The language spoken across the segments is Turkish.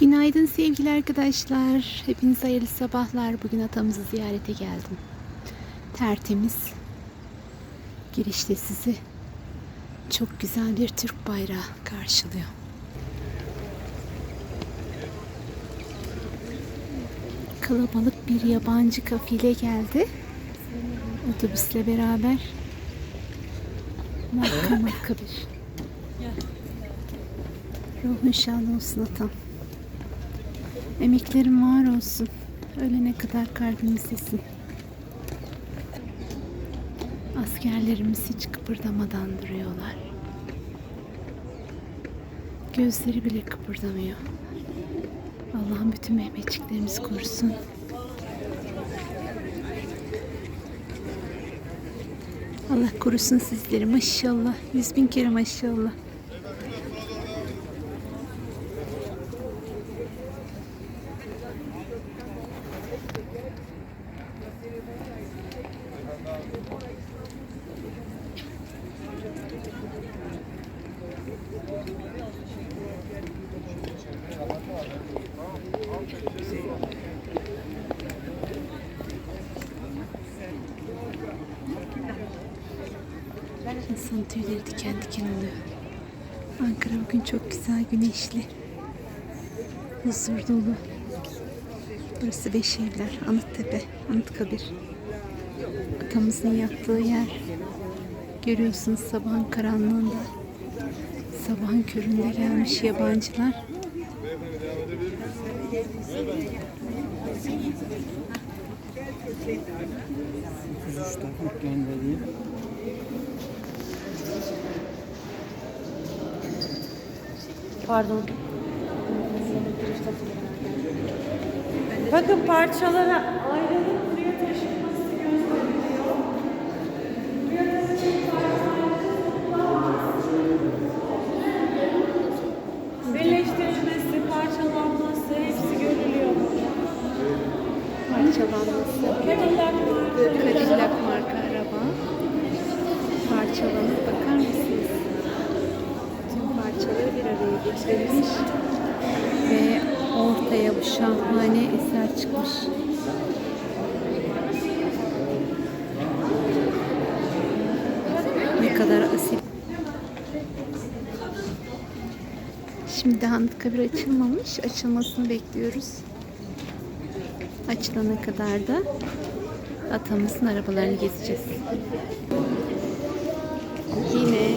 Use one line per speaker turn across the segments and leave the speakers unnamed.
Günaydın sevgili arkadaşlar. Hepinize hayırlı sabahlar. Bugün atamızı ziyarete geldim. Tertemiz. Girişte sizi çok güzel bir Türk bayrağı karşılıyor. Kalabalık bir yabancı kafile geldi. Otobüsle beraber. Marka marka bir. Ruhun şad olsun atam. Emeklerin var olsun. Ölene kadar kalbimizdesin. Askerlerimiz hiç kıpırdamadan duruyorlar. Gözleri bile kıpırdamıyor. Allah'ım bütün Mehmetçiklerimizi korusun. Allah korusun sizleri maşallah. Yüz bin kere maşallah. Güneşli. Huzur dolu. Burası Beşevler, Anıttepe, Anıtkabir. Atamızın yattığı yer. Görüyorsunuz sabahın karanlığında. Sabahın köründe gelmiş yabancılar.
göndereyim.
Pardon. Bakın parçalara ayrılıp buraya taşınması gösteriliyor. Buraya taşınıp Birleştirilmesi, parçalanması hepsi görülüyor.
Parçalanması.
Cadillac marka.
Araba. Parçalanıp bakar mısınız? Tüm getirilmiş. Ve ortaya bu şahane eser çıkmış. Ne kadar asil. Şimdi Anıtkabir açılmamış. Açılmasını bekliyoruz. Açılana kadar da atamızın arabalarını gezeceğiz. Yine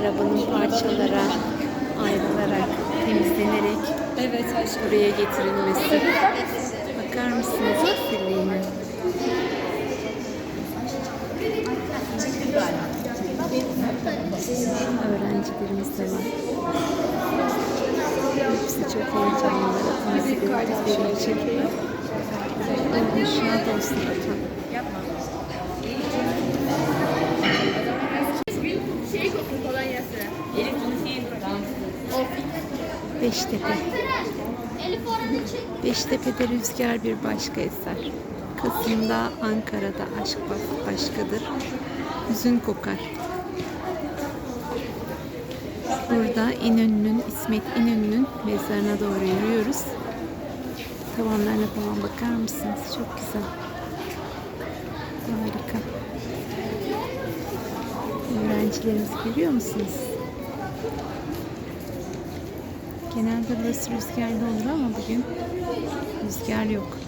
arabanın parçalara ayrılarak, temizlenerek
Evet aşkım.
buraya getirilmesi. Bakar mısınız asilliğine? Öğrencilerimiz de var. Hepsi çok heyecanlılar. Atamızı gördükleri için. Ruhun şad olsun atam. Beştepe. Beştepe'de rüzgar bir başka eser. Kasım'da Ankara'da aşk başkadır. Hüzün kokar. Burada İnönü'nün, İsmet İnönü'nün mezarına doğru yürüyoruz. Tavanlarına falan bakar mısınız? Çok güzel. Harika. Öğrencilerimizi görüyor musunuz? Genelde burası rüzgarlı olur ama bugün rüzgar yok.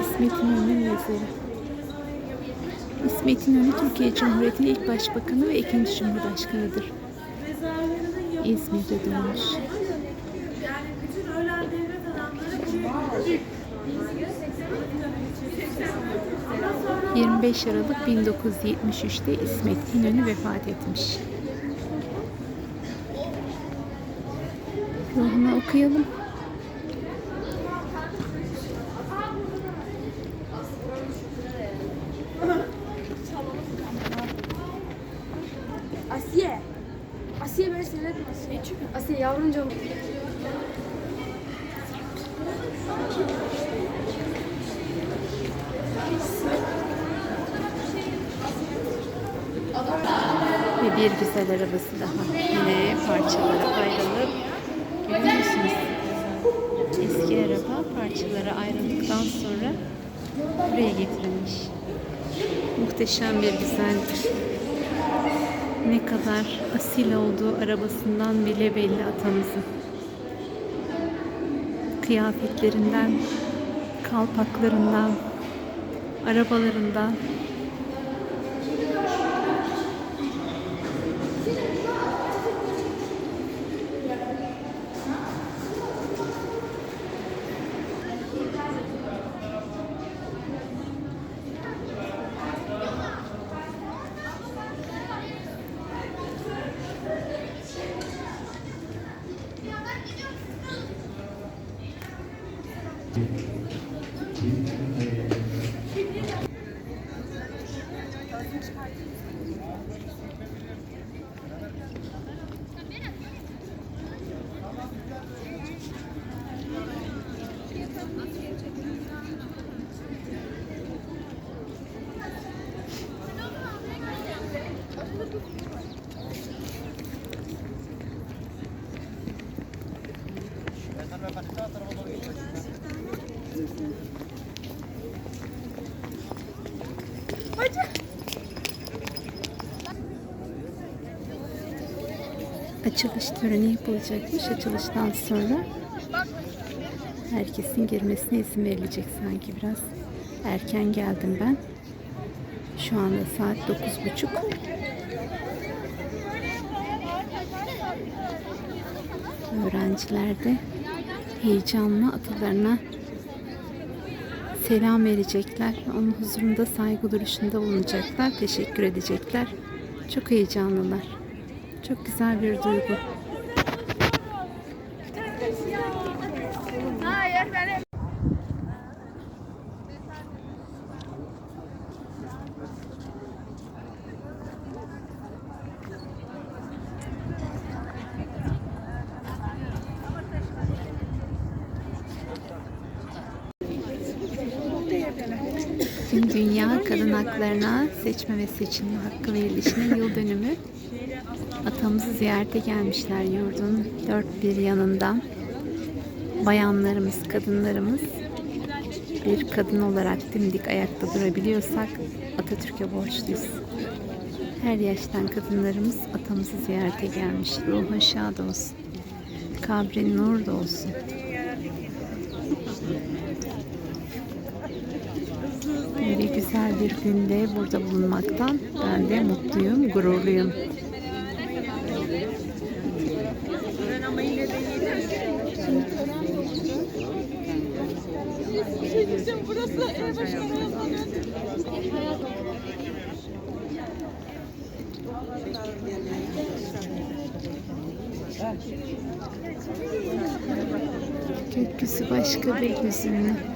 İsmet
İnönü'nün mezarı. İsmet İnönü Türkiye Cumhuriyeti'nin ilk başbakanı ve ikinci cumhurbaşkanıdır. İzmir'de doğmuş.
yani bütün ölen devlet adamları buraya gidiyor.
25 Aralık 1973'te İsmet İnönü vefat etmiş. Ruhuna okuyalım. Bir güzel arabası daha. Yine parçalara ayrılıp görüyor musunuz? Eski araba parçalara ayrıldıktan sonra buraya getirilmiş. Muhteşem bir güzellik. Ne kadar asil olduğu arabasından bile belli atamızın. Kıyafetlerinden, kalpaklarından, arabalarından, açılış töreni yapılacakmış. Açılıştan sonra herkesin girmesine izin verilecek sanki biraz. Erken geldim ben. Şu anda saat dokuz buçuk. Öğrenciler de heyecanla atalarına selam verecekler. Onun huzurunda saygı duruşunda bulunacaklar. Teşekkür edecekler. Çok heyecanlılar. Çok güzel bir duygu. Tüm Dünya Kadın Haklarına Seçme ve Seçilme Hakkı verilişine yıl dönümü atamızı ziyarete gelmişler yurdun dört bir yanından. Bayanlarımız, kadınlarımız bir kadın olarak dimdik ayakta durabiliyorsak Atatürk'e borçluyuz. Her yaştan kadınlarımız atamızı ziyarete gelmiş. Ruhu şad olsun. Kabrin nur da olsun. Güzel bir günde burada bulunmaktan ben de mutluyum, gururluyum. Gökyüzü başka bir hüzünlü.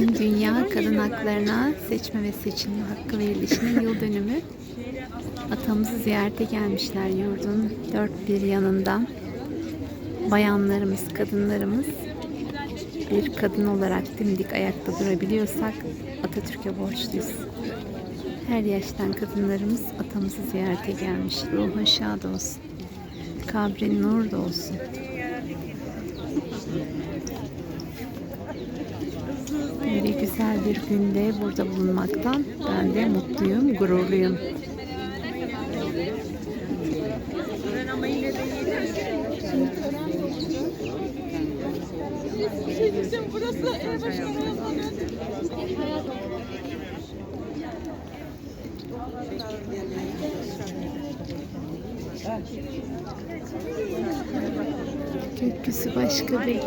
Tüm Dünya Kadın Haklarına Seçme ve Seçilme Hakkı verilişine yıl dönümü atamızı ziyarete gelmişler yurdun dört bir yanından. Bayanlarımız, kadınlarımız bir kadın olarak dimdik ayakta durabiliyorsak Atatürk'e borçluyuz. Her yaştan kadınlarımız atamızı ziyarete gelmiş. Ruhu şad olsun. Kabrin nur da olsun. Güzel bir günde burada bulunmaktan ben de mutluyum, gururluyum. Gökyüzü başka bir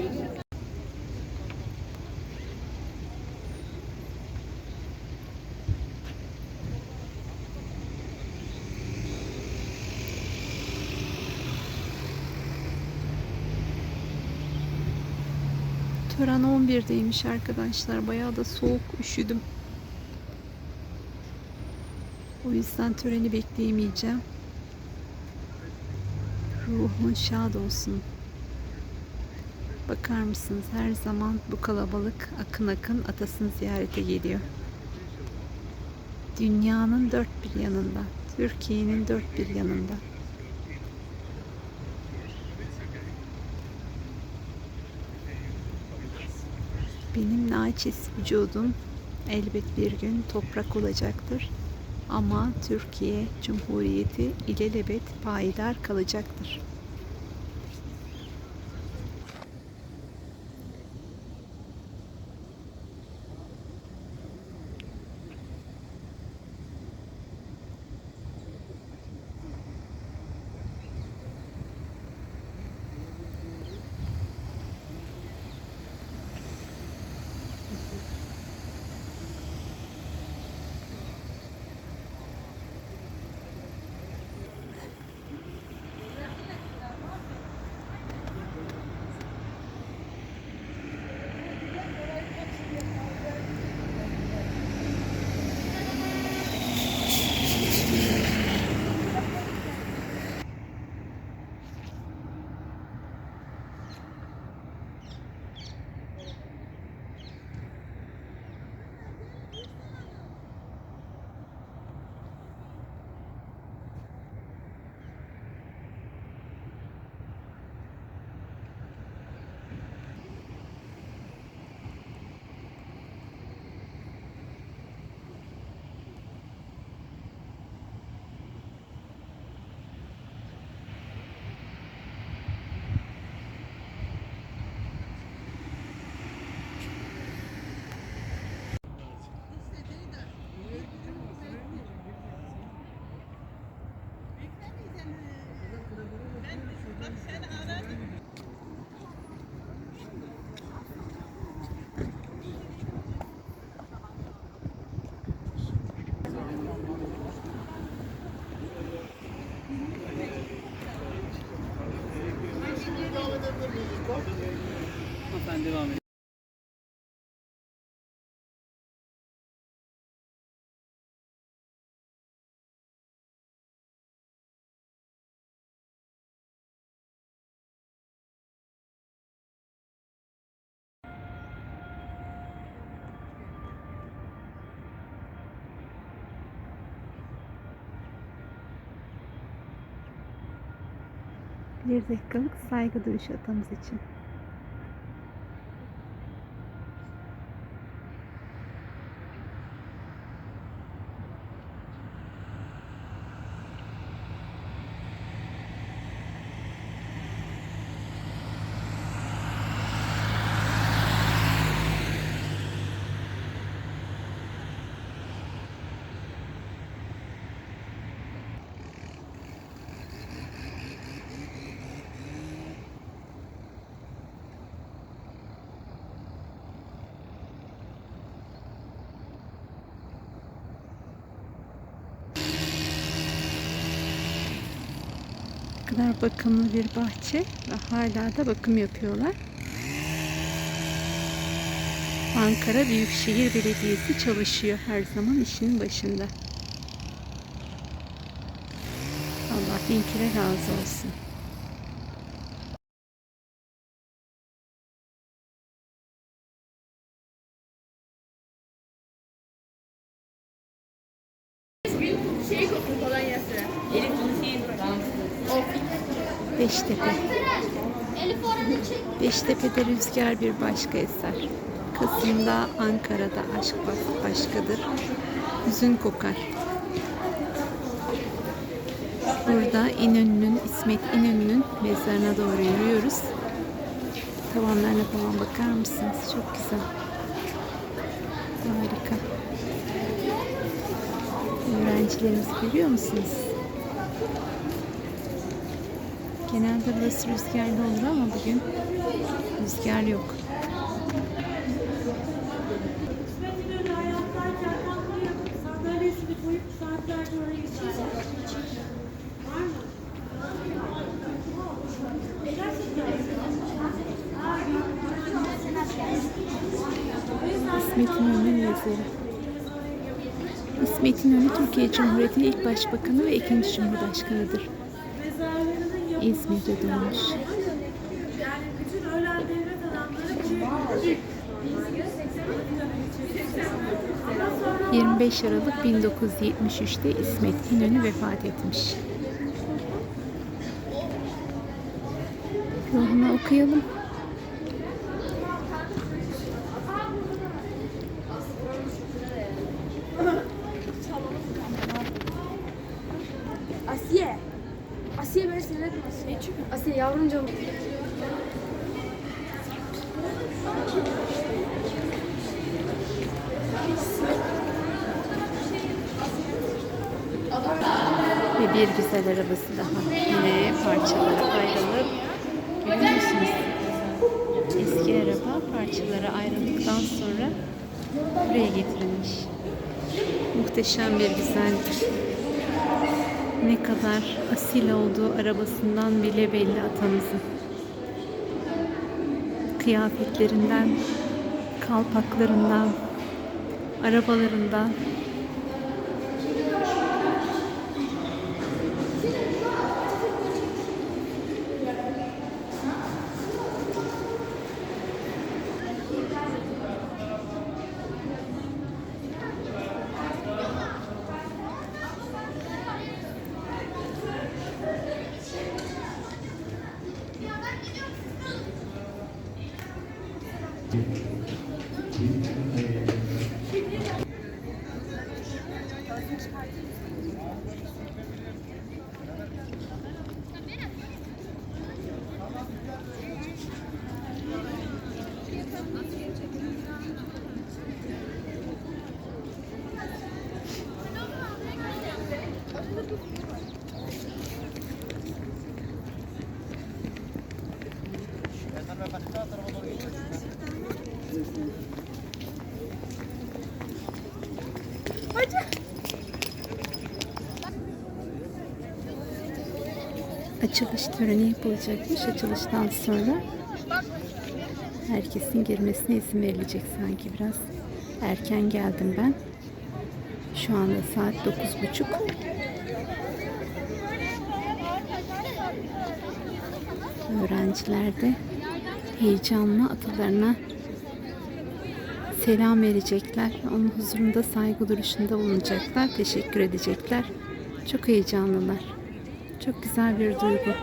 hüzünlü. Tören 11'deymiş arkadaşlar. Bayağı da soğuk, üşüdüm. O yüzden töreni bekleyemeyeceğim. Ruhun şad olsun. Bakar mısınız her zaman bu kalabalık akın akın atasını ziyarete geliyor. Dünyanın dört bir yanında, Türkiye'nin dört bir yanında. Benim naçiz vücudum elbet bir gün toprak olacaktır. Ama Türkiye Cumhuriyeti ilelebet payidar kalacaktır.
Hanımefendi devam edin.
Bir dakikalık saygı duruşu atamız için. Kadar bakımlı bir bahçe ve hala da bakım yapıyorlar. Ankara Büyükşehir Belediyesi çalışıyor her zaman işinin başında. Allah bin kere razı olsun. Beştepe. Beştepe'de rüzgar bir başka eser. Kasım'da Ankara'da aşk başkadır. Hüzün kokar. Burada İnönü'nün, İsmet İnönü'nün mezarına doğru yürüyoruz. Tavanlarına falan bakar mısınız? Çok güzel. Harika. Öğrencilerimizi görüyor musunuz? Genelde burası rüzgarlı olur ama bugün rüzgar yok.
İsmet İnönü hayattayken tankla yapıp sandalyesini koyup saatlerce oraya giderdi. Var mı? Gerçekten.
İsmet İnönü mezarı. İsmet İnönü Türkiye Cumhuriyeti'nin ilk başbakanı ve ikinci cumhurbaşkanıdır.
Ama sonra
25 Aralık 1973'te İsmet İnönü vefat etmiş. Ruhuna okuyalım. Ve bir güzel arabası daha. Yine parçalara ayrılıp görüyor musunuz? Eski araba parçalara ayrıldıktan sonra buraya getirilmiş. Muhteşem bir güzellik. Ne kadar asil olduğu arabasından bile belli atamızın. Kıyafetlerinden, kalpaklarından, arabalarından, açılış töreni yapılacakmış. Açılıştan sonra herkesin girmesine izin verilecek sanki biraz. Erken geldim ben. Şu anda saat 9.30. Öğrenciler de heyecanla atalarına selam verecekler. Onun huzurunda saygı duruşunda bulunacaklar. Teşekkür edecekler. Çok heyecanlılar. Çok güzel bir duygu.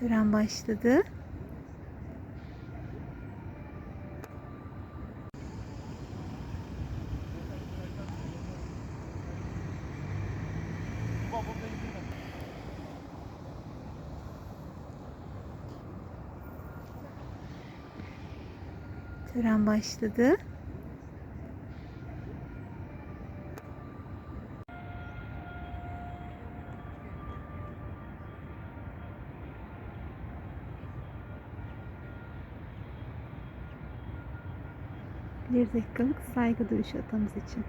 Tören başladı. Tören başladı. Bir dakikalık saygı duruşu atamız için.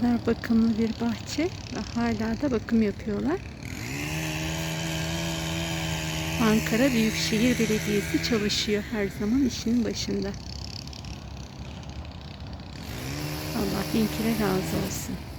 Kadar bakımlı bir bahçe ve hala da bakım yapıyorlar. Ankara Büyükşehir Belediyesi çalışıyor her zaman işinin başında. Allah bin razı olsun.